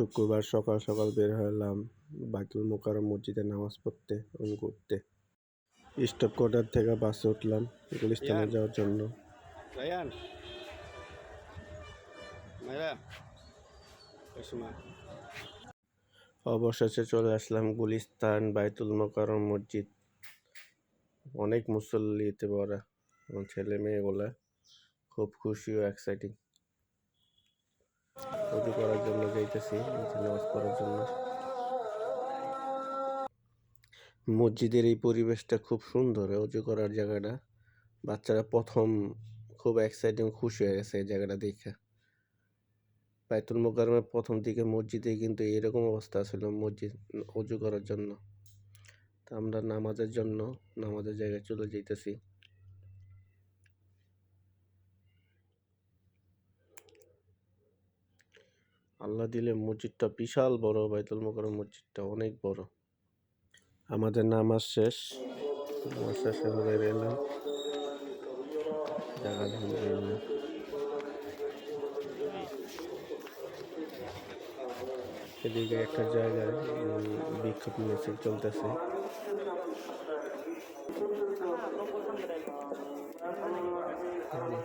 শুক্রবার সকাল সকাল বের হলাম বাইতুল মোকাররম মসজিদে নামাজ পড়তে এবং ঘুরতে। স্টপ কোয়ার্টার থেকে বাসে উঠলাম গুলিস্তানে। যাওয়ার জন্য. অবশেষে চলে আসলাম গুলিস্তান বাইতুল মোকাররম মসজিদ। অনেক মুসল্লিতে ভরা এবং ছেলে মেয়েগুলা খুব খুশি ও এক্সাইটিং উজু করার জন্য যাইতেছি নামাজ পড়ার জন্য। মসজিদের এই পরিবেশটা খুব সুন্দর উজু করার জায়গাটা। বাচ্চারা প্রথম খুব এক্সাইটিং খুশি হয়ে গেছে এই জায়গাটা দেখে। বাইতুল মোকাররমের প্রথম দিকে মসজিদে কিন্তু এরকম অবস্থা ছিল, মসজিদ উজু করার জন্য। তা আমরা নামাজের জন্য, নামাজের জায়গায় চলে যাইতেছি। আল্লাহ দিলে মসজিদটা বিশাল বড়, বাইতুল মোকাররম মসজিদটা অনেক বড়। আমাদের নামাজ শেষ। নামাজ শেষে আমরা এলাম এদিকে একটা জায়গায় বিক্ষোভ মিছিল চলতেছে।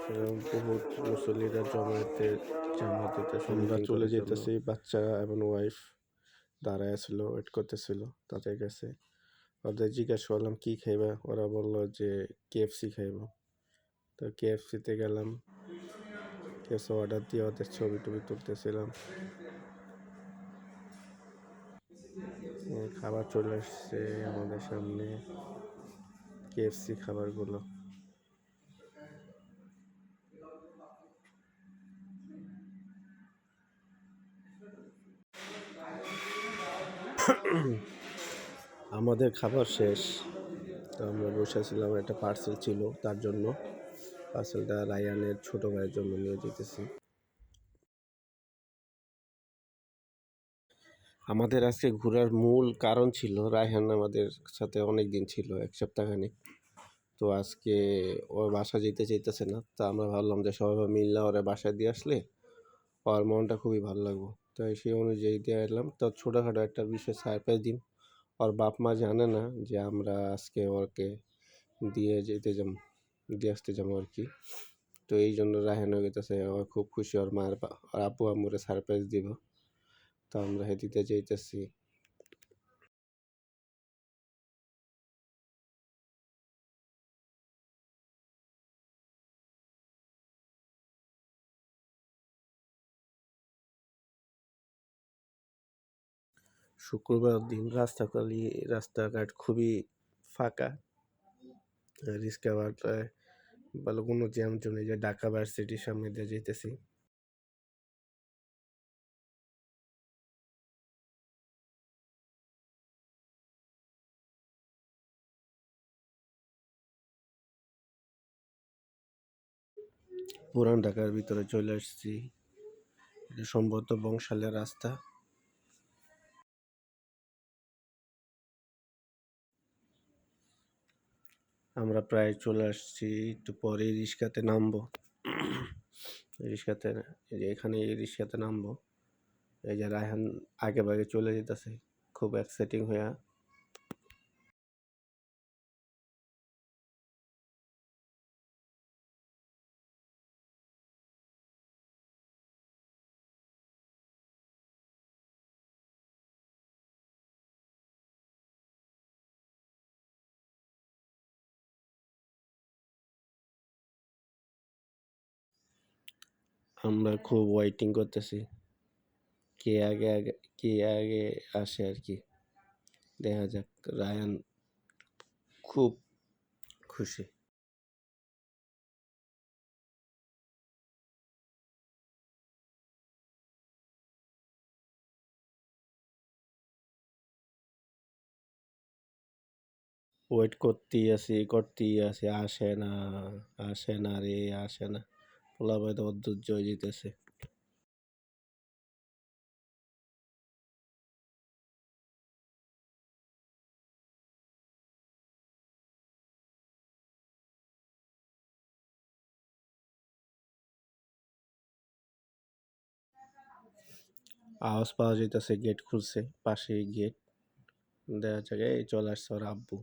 বহুত মুসল্লিরা জমায়েতে জামাত দিতেছে আমরা চলে যেতেছি বাচ্চা এবং ওয়াইফ দাঁড়ায় ছিল ওয়েট করতেছিল তাদের কাছে। ওদের জিজ্ঞেস করলাম কী খাইবা? ওরা বলল যে কেএফসি খাইব। তো কেএফসিতে গেলাম। কেএফসি অর্ডার দিয়ে ওদের ছবি টবি তুলতেছিলাম। খাবার চলে আসছে আমাদের সামনে। কেএফসি খাবারগুলো। আমাদের খাবার শেষ। তো আমরা বসেছিলাম একটা পার্সেল ছিল তার জন্য। পার্সেলটা রায়ানের ছোটো ভাইয়ের জন্য নিয়ে যেতেছি। আমাদের আজকে ঘোরার মূল কারণ ছিল, রায়হান আমাদের সাথে অনেক দিন ছিল, এক সপ্তাহখানিক। তো আজকে ওর বাসা যেতে চাইতেছে না, তা আমরা ভাবলাম যে সবাই মিললে ওরা বাসায় দিয়ে আসলে, ওর মনটা খুবই ভালো লাগবো। তাই সেই অনুযায়ী দিয়ে এলাম। তো ছোটোখাটো একটা বিষয় সারপ্রাইজ দিন। ওর বাপ মা জানে না যে আমরা আজকে ওকে দিয়ে যেতে যাব, দিয়ে আসতে যাব আর কি। তো এই জন্য রাহেন গেতেছে ও খুব খুশি, ওর মার ওর আব্বু আম্মুরে সারপ্রাইজ দিব। তো আমরা হেঁটিতে যাইতেছি। শুক্রবার দিন রাস্তা রাস্তাকালি রাস্তাঘাট খুবই ফাঁকা। রিক্সা বাটায় ভালো কোনো জ্যাম চলে যায়, ঢাকা ভার্সিটির সামনে দিয়ে যেতেছি। পুরান ঢাকার ভিতরে চলে আসছি। সম্ভবত বংশালের রাস্তা। আমরা প্রায় চলে আসছি, একটু পরে রিক্সাতে নামবো। রিক্সাতে এখানে রিক্সাতে নামবো। এই যে রায়হান আগে ভাগে চলে যেতেছে, খুব এক্সাইটিং হইয়া আমরা খুব ওয়েটিং করতেছি। কে আগে আগে, কে আগে আসে আর কি দেখা যাক, রায়ান খুব খুশি। ওয়েট করতেই আছি করতেই আছি, আসে না আসে না রে, আসে না। পোলাপাই তো অধৈর্য হয়ে যেতেছে আওয়াজ পাওয়া যাইতেছে গেট খুলছে, পাশেই গেট দেখা জায়গায় চলে আসছে ওর আব্বু।